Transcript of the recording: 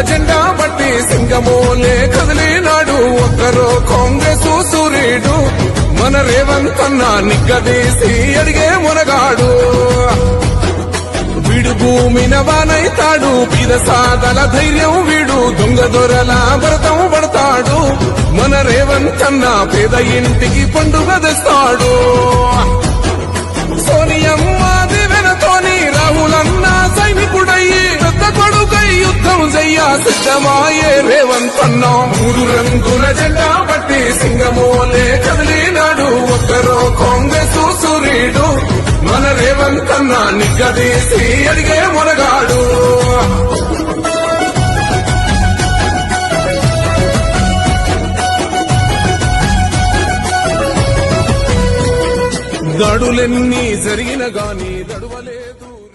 జెండా బట్టి సింగమోలే కదిలినాడు. ఒక్కరో కాంగ్రెస్ సూర్యుడు మన రేవంత్ అన్న నిగ్గదీసి అడిగే మునగాడు. వీడు భూమిన వానైతాడు. పీద ధైర్యం వీడు. దొంగ దొరల వ్రతం పడతాడు. మన రేవంత్ అన్న పేద ఇంటికి పండుగ తెస్తాడు. సిద్ధమాయే రేవంతన్నా అన్న. మూడు రంగుల జెండా బట్టి సింగమోలే కదిలినాడు. ఒక్కరో కాంగ్రెస్ సూర్యుడు మన రేవంతన్నా నిగ్గదీసి అడిగే మునగాడు. దాడులెన్ని జరిగిన గాని దడువలేదు.